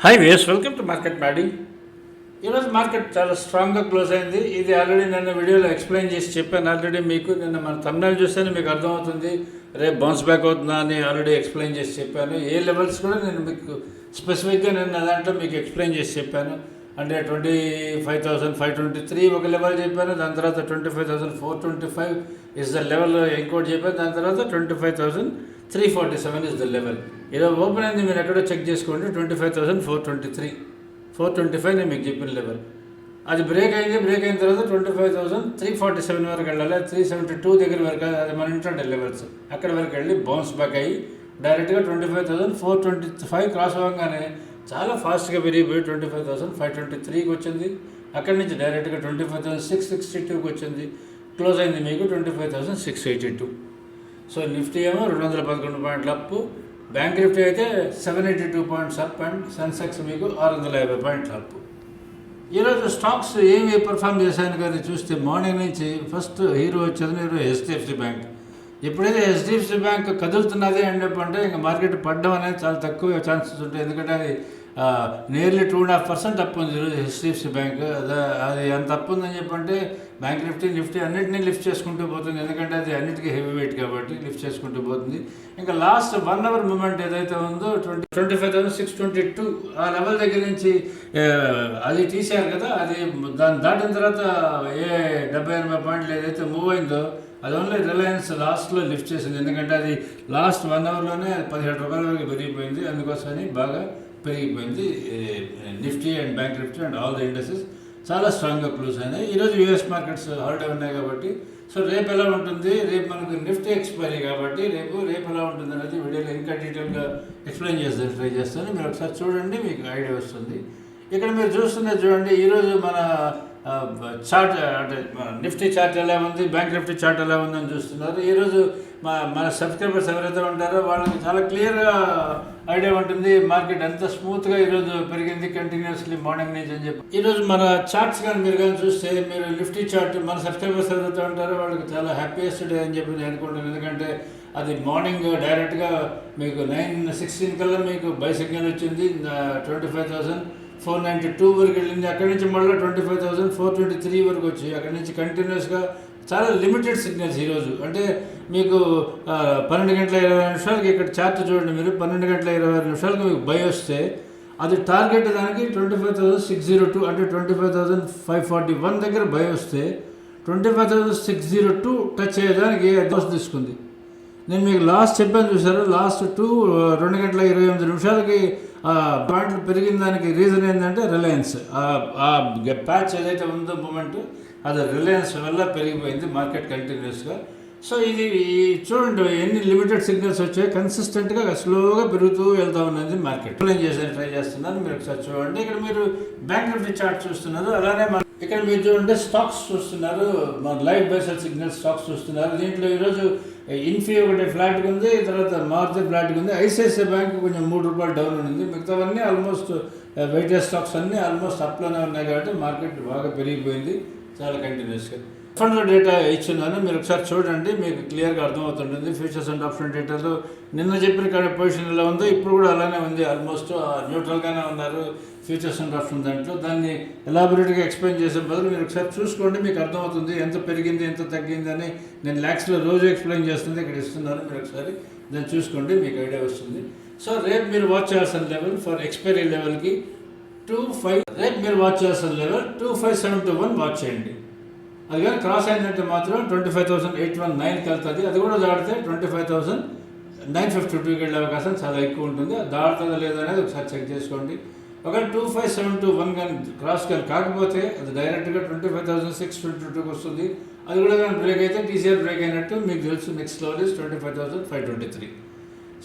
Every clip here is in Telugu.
హాయ్ వేస్ వెల్కమ్ టు మార్కెట్ మ్యాడీ ఈరోజు మార్కెట్ చాలా స్ట్రాంగ్గా క్లోజ్ అయింది. ఇది ఆల్రెడీ నిన్న వీడియోలో ఎక్స్ప్లెయిన్ చేసి చెప్పాను. ఆల్రెడీ మీకు నిన్న మన తమిళనాడు చూస్తేనే మీకు అర్థమవుతుంది. రేపు బౌన్స్ బ్యాక్ అవుతుందా అని ఆల్రెడీ ఎక్స్ప్లెయిన్ చేసి చెప్పాను. ఏ లెవెల్స్ కూడా నేను మీకు స్పెసిఫిక్గా నిన్న దాంట్లో మీకు ఎక్స్ప్లెయిన్ చేసి చెప్పాను. అంటే twenty five thousand five twenty three ఒక లెవెల్ చెప్పాను. దాని తర్వాత twenty five thousand four twenty five is the level ఇంకోటి చెప్పాను. దాని తర్వాత twenty five thousand three forty seven is the level ఏదో ఓపెన్ అయింది మీరు ఎక్కడో చెక్ చేసుకోండి. Twenty five thousand four twenty three four twenty five నేను మీకు చెప్పిన లెవెల్ అది బ్రేక్ అయింది బ్రేక్ అయిన తర్వాత twenty five thousand three forty seven వరకు వెళ్ళాలి. త్రీ సెవెంటీ టూ దగ్గర వరకు అది మన ఇంటర్ లెవెల్స్ అక్కడ వరకు వెళ్ళి బౌన్స్ బ్యాక్ అయ్యి డైరెక్ట్గా twenty five thousand four twenty five cross అవ్వగానే చాలా ఫాస్ట్గా పెరిగిపోయి twenty five thousand five twenty త్రీకి వచ్చింది. అక్కడి నుంచి డైరెక్ట్గా twenty five thousand six sixty టూకి వచ్చింది. క్లోజ్ అయింది మీకు twenty five thousand six eighty two so Nifty ఏమో రెండు వందల పదకొండు పాయింట్ల అప్పు బ్యాంక్ నిఫ్టీ అయితే seven eighty two points up and Sensex మీకు ఆరు వందల యాభై పాయింట్ల అప్. ఈరోజు స్టాక్స్ ఏమి పర్ఫామ్ చేశాను కానీ చూస్తే మార్నింగ్ నుంచి ఫస్ట్ హీరో వచ్చేది హీరో హెచ్డిఎఫ్సి బ్యాంక్. ఎప్పుడైతే హెచ్డిఎఫ్సి బ్యాంక్ కదులుతున్నది అని ఇంకా మార్కెట్ పడడం అనేది చాలా తక్కువ ఛాన్సెస్ ఉంటాయి. ఎందుకంటే అది nearly two and half percent తప్పు ఉంది ఈరోజు హెచ్డిఎఫ్సి బ్యాంక్. అది ఎంత తప్పు ఉందని చెప్పంటే బ్యాంక్ నిఫ్టీ నిఫ్టీ అన్నింటినీ లిఫ్ట్ చేసుకుంటూ పోతుంది. ఎందుకంటే అది అన్నిటికీ హెవీ వెయిట్ కాబట్టి లిఫ్ట్ చేసుకుంటూ పోతుంది. ఇంకా లాస్ట్ వన్ అవర్ మూమెంట్ ఏదైతే ఉందో twenty twenty five thousand six twenty two ఆ లెవెల్ దగ్గర నుంచి అది తీశారు కదా అది దాన్ని దాటిన తర్వాత ఏ డెబ్బై ఎనభై పాయింట్లు ఏదైతే మూవ్ అయిందో అది ఓన్లీ రిలయన్స్ లాస్ట్లో లిఫ్ట్ చేసింది. ఎందుకంటే అది లాస్ట్ వన్ అవర్లోనే పదిహేడు రూపాయల వరకు పెరిగిపోయింది. అందుకోసమని బాగా పెరిగిపోయింది Nifty and bank Nifty and all the industries చాలా స్ట్రాంగ్గా క్లోజ్ అయినాయి. ఈరోజు యూఎస్ మార్కెట్స్ హాలిడే ఉన్నాయి కాబట్టి సో రేపు ఎలా ఉంటుంది? రేపు మనకు నిఫ్టీ ఎక్స్పైరీ కాబట్టి రేపు రేపు ఎలా ఉంటుంది అనేది వీడియోలో ఇంకా డీటెయిల్గా ఎక్స్ప్లెయిన్ చేస్తాను ట్రై చేస్తాను. మీరు ఒకసారి చూడండి మీకు ఐడియా వస్తుంది. ఇక్కడ మీరు చూస్తున్నది చూడండి ఈరోజు మన చార్ట్ అంటే నిఫ్టీ చార్ట్ ఎలా ఉంది బ్యాంక్ నిఫ్టీ చార్ట్ ఎలా ఉందని చూస్తున్నారు. ఈరోజు మా మన సబ్స్క్రైబర్స్ ఎవరైతే ఉంటారో వాళ్ళకి చాలా క్లియర్గా ఐడియా ఉంటుంది. మార్కెట్ ఎంత స్మూత్గా ఈరోజు పెరిగింది కంటిన్యూస్లీ మార్నింగ్ నుంచి అని చెప్పి. ఈరోజు మన చార్ట్స్ కానీ మీరు కానీ చూస్తే మీరు లిఫ్టీ చార్ట్ మన సబ్స్క్రైబర్స్ ఎవరైతే ఉంటారో వాళ్ళకి చాలా హ్యాపీయెస్ట్ డే అని చెప్పి నేను అనుకుంటాను ఎందుకంటే అది మార్నింగ్ డైరెక్ట్గా మీకు నైన్ సిక్స్టీన్ కల్లా మీకు బై సిగ్నల్ వచ్చింది. Twenty five thousand four ninety two వరకు వెళ్ళింది. అక్కడి నుంచి మళ్ళీ twenty five thousand four twenty three వరకు వచ్చి అక్కడి నుంచి కంటిన్యూస్గా చాలా లిమిటెడ్ సిగ్నల్స్ ఈరోజు అంటే మీకు పన్నెండు గంటల ఇరవై నిమిషాలకి ఇక్కడ చార్ట్ చూడండి మీరు. పన్నెండు గంటల ఇరవై నిమిషాలకు మీకు బై వస్తే అది టార్గెట్ దానికి twenty five thousand six zero two అంటే twenty five thousand five forty one దగ్గర బై వస్తే twenty five thousand six zero two touch అయ్యేదానికి అడ్వాన్స్ తీసుకుంది. నేను మీకు లాస్ట్ చెప్పాను చూసారు? లాస్ట్ టూ రెండు గంటల ఇరవై ఎనిమిది నిమిషాలకి ఆ పాయింట్లు పెరిగిన దానికి రీజన్ ఏంటంటే రిలయన్స్ ఆ ప్యాచ్ ఏదైతే ఉందో మూమెంట్ అది రిలయన్స్ వల్ల పెరిగిపోయింది మార్కెట్ కంటిన్యూస్గా సో ఇది చూడండి ఎన్ని లిమిటెడ్ సిగ్నల్స్ వచ్చాయి కన్సిస్టెంట్గా స్లోగా పెరుగుతూ వెళ్తా ఉన్నది మార్కెట్ ఎక్స్ప్లెయిన్ చేసి ట్రై చేస్తున్నాను మీరు ఒకసారి చూడండి. ఇక్కడ మీరు బ్యాంక్ నిఫ్టీ చార్ట్ చూస్తున్నారు అలానే మన ఇక్కడ మీరు చూడండి స్టాక్స్ చూస్తున్నారు మన లైవ్ బైసల్ సిగ్నల్ స్టాక్స్ చూస్తున్నారు. దీంట్లో ఈరోజు ఇన్ఫీ ఒకటి ఫ్లాట్గా ఉంది తర్వాత మారుతి ఫ్లాట్గా ఉంది. ఐసిఐసిఐ బ్యాంక్ కొంచెం మూడు రూపాయలు డౌన్ ఉంది మిగతావన్నీ ఆల్మోస్ట్ వెయిటెడ్ స్టాక్స్ అన్నీ ఆల్మోస్ట్ అప్లోనే ఉన్నాయి కాబట్టి మార్కెట్ బాగా పెరిగిపోయింది. చాలా కంటిన్యూస్గా ఫండ్ డేటా ఇచ్చిందని మీరు ఒకసారి చూడండి మీకు క్లియర్గా అర్థమవుతుంటుంది. ఫ్యూచర్స్ అండ్ ఆప్షన్ డేటాలో నిన్న చెప్పిన కానీ పొజిషన్ ఎలా ఉందో ఇప్పుడు కూడా అలానే ఉంది. ఆల్మోస్ట్ న్యూట్రల్గానే ఉన్నారు ఫ్యూచర్స్ అండ్ ఆప్షన్ దాంట్లో. దాన్ని ఎలాబొరేట్గా ఎక్స్ప్లెయిన్ చేసే బదులు మీరు ఒకసారి చూసుకోండి మీకు అర్థమవుతుంది ఎంత పెరిగింది ఎంత తగ్గింది అని. నేను ల్యాక్స్లో రోజు ఎక్స్ప్లెయిన్ చేస్తుంది ఇక్కడ ఇస్తున్నాను మీరు ఒకసారి. దాన్ని చూసుకోండి మీకు ఐడియా వస్తుంది. సో రేపు మీరు వాచ్ చేయాల్సిన లెవెల్ ఫర్ ఎక్స్పైరీ లెవెల్కి టూ ఫైవ్ రేపు మీరు వాచ్ చేస్తారు level two five seven two one watch చేయండి. అది కానీ క్రాస్ అయిందంటే మాత్రం twenty five thousand eight one నైన్కి వెళ్తుంది అది కూడా దాడితే twenty five thousand nine fifty టూకి వెళ్ళే అవకాశం చాలా ఎక్కువ ఉంటుంది. అది దాడుతుందా లేదా అనేది ఒకసారి చెక్ చేసుకోండి. ఒక two five seven two one కానీ క్రాస్ కానీ కాకపోతే అది డైరెక్ట్గా twenty five thousand six twenty టూకి వస్తుంది. అది కూడా కానీ బ్రేక్ అయితే టీసీఆర్ బ్రేక్ అయినట్టు మీకు తెలుసు next level is twenty five thousand five twenty three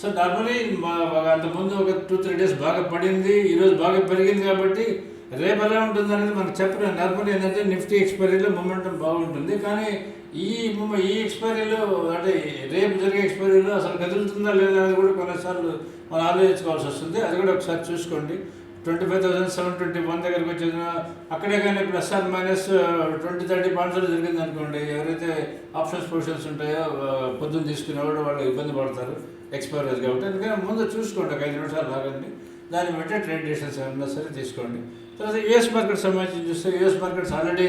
so normally మా అంతకుముందు ఒక టూ త్రీ డేస్ బాగా పడింది. ఈరోజు బాగా పెరిగింది కాబట్టి రేపు ఎలా ఉంటుంది అనేది మనకు చెప్పలేము నార్మల్ ఏంటంటే నిఫ్టీ ఎక్స్పైరీలో మొమెంటం బాగుంటుంది. కానీ ఈ ఈ ఎక్స్పైరీలో అంటే రేపు జరిగే ఎక్స్పైరీలో అసలు కదులుతుందా లేదా అనేది కూడా కొన్నిసార్లు మనం ఆలోచించుకోవాల్సి వస్తుంది. అది కూడా ఒకసారి చూసుకోండి. Twenty five thousand seven twenty one దగ్గరికి వచ్చేసిన అక్కడే కానీ plus or minus twenty thirty points జరిగింది అనుకోండి. ఎవరైతే ఆప్షన్స్ పొజిషన్స్ ఉంటాయో పొద్దున్న తీసుకునే వాళ్ళు వాళ్ళు ఇబ్బంది పడతారు ఎక్స్పైరీస్ కాబట్టి. అందుకని ముందు చూసుకోండి ఒక ఐదు నిమిషాలు రాగండి దాన్ని బట్టి ట్రేడ్ డెసిషన్స్ ఏమన్నా సరే తీసుకోండి. తర్వాత యుఎస్ మార్కెట్ సంబంధించి చూస్తే యుఎస్ మార్కెట్స్ ఆల్రెడీ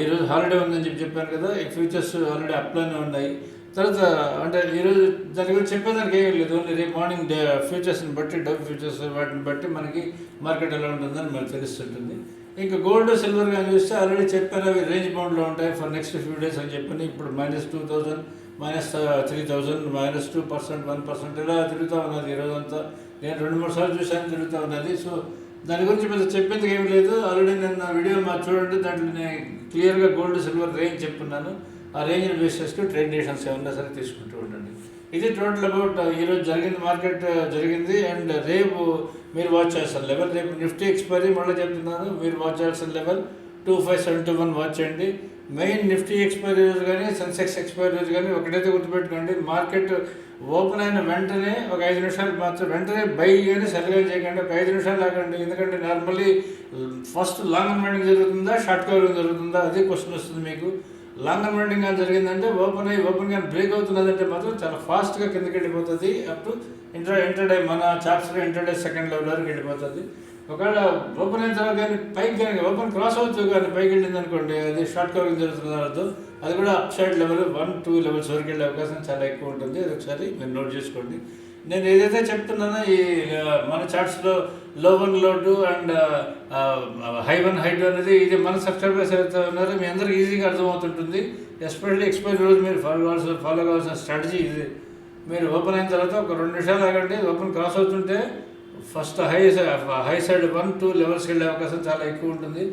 ఈరోజు హాలిడే ఉందని చెప్పి చెప్పాను కదా ఈ ఫ్యూచర్స్ ఆల్రెడీ అప్లోనే ఉన్నాయి. తర్వాత అంటే ఈరోజు దాని గురించి చెప్పేదానికి ఏం లేదు. ఓన్లీ రేపు మార్నింగ్ డే ఫ్యూచర్స్ని బట్టి డబ్ ఫ్యూచర్స్ వాటిని బట్టి మనకి మార్కెట్ ఎలా ఉంటుందని మనకు తెలుస్తుంటుంది. ఇంకా గోల్డ్ సిల్వర్ కానీ చూస్తే ఆల్రెడీ చెప్పారు అవి రేంజ్ బౌండ్లో ఉంటాయి ఫర్ నెక్స్ట్ ఫ్యూ డేస్ అని చెప్పని ఇప్పుడు minus two thousand minus three thousand minus two percent one percent ఇలా తిరుగుతూ ఉన్నది ఈరోజు అంతా నేను రెండు మూడు సార్లు చూశాను తిరుగుతూ ఉన్నది. సో దాని గురించి పెద్ద చెప్పేందుకు ఏం లేదు. ఆల్రెడీ నేను నా వీడియో మా చూడండి దాంట్లో నేను క్లియర్గా గోల్డ్ సిల్వర్ రేంజ్ చెప్పున్నాను ఆ రేంజ్ని బేస్ చేసుకుని ట్రేడ్ డేషన్స్ ఏమన్నా సరే తీసుకుంటూ ఉండండి. ఇది టోటల్ అబౌట్ ఈరోజు జరిగింది మార్కెట్ జరిగింది అండ్ రేపు మీరు వాచ్ చేయాల్సిన లెవెల్ రేపు నిఫ్టీ ఎక్స్పైరీ మళ్ళీ చెప్తున్నాను మీరు వాచ్ చేయాల్సిన level two five seven two one watch చేయండి. మెయిన్ నిఫ్టీ ఎక్స్పైరీ రోజు కానీ సెన్సెక్స్ ఎక్స్పైరీ రోజు కానీ ఒకటైతే గుర్తుపెట్టుకోండి మార్కెట్ ఓపెన్ అయిన వెంటనే ఒక ఐదు నిమిషాలు మాత్రం వెంటనే బై కానీ సెల్ చేయకండి ఒక ఐదు నిమిషాలు ఆగండి. ఎందుకంటే నార్మల్లీ ఫస్ట్ లాంగ్ మైండింగ్ జరుగుతుందా షార్ట్ కవరింగ్ జరుగుతుందా అదే క్వశ్చన్ వస్తుంది మీకు. లాంగ్ రన్నింగ్ కానీ జరిగిందంటే ఓపెన్ అయ్యి ఓపెన్ కానీ బ్రేక్ అవుతున్నదంటే మాత్రం చాలా ఫాస్ట్గా కిందకి వెళ్ళిపోతుంది. అప్ టు ఇంటర్ ఇంటర్డే మన చాప్స్లో ఇంటర్డే సెకండ్ లెవెల్ వరకు వెళ్ళిపోతుంది. ఒకవేళ ఓపెన్ అయిన తర్వాత కానీ పైకి కానీ ఓపెన్ క్రాస్ అవుతూ కానీ పైకి వెళ్ళింది అనుకోండి అది షార్ట్ కవరింగ్ జరుగుతున్న తర్వాత అది కూడా up side level one two levels వరకు వెళ్ళే అవకాశం చాలా ఎక్కువ ఉంటుంది. అది ఒకసారి మీరు నోట్ చేసుకోండి. నేను ఏదైతే చెప్తున్నానో ఈ మన చార్ట్స్లో లో వన్లో two and high one high two అనేది ఇది మన సబ్స్క్రైబర్స్ ఎవరైతే ఉన్నారో మీ అందరికి ఈజీగా అర్థమవుతుంటుంది. ఎస్పెషల్లీ ఎక్స్పైరీ రోజు మీరు ఫాలో కావాల్సిన ఫాలో కావాల్సిన స్ట్రాటజీ ఇది. మీరు ఓపెన్ అయిన తర్వాత ఒక రెండు నిమిషాలు ఆగండి ఓపెన్ క్రాస్ అవుతుంటే first high high side one two లెవెల్స్కి వెళ్ళే అవకాశం చాలా ఎక్కువ ఉంటుంది.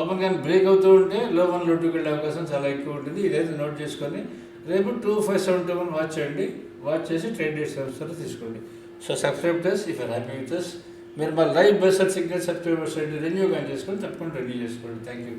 ఓపెన్ కానీ బ్రేక్ అవుతూ ఉంటే లో వన్లో టూకి వెళ్ళే అవకాశం చాలా ఎక్కువ ఉంటుంది. ఇదైతే నోట్ చేసుకొని రేపు two five seven two one watch చేయండి. వాచ్ చేసి ట్రైన్ డేట్ సర్వీస్ తీసుకోండి. So subscribe this if are happy with this మీరు మా live best signal subscribers renew కానీ చేసుకొని తప్పకుండా రెన్యూ చేసుకోండి. Thank you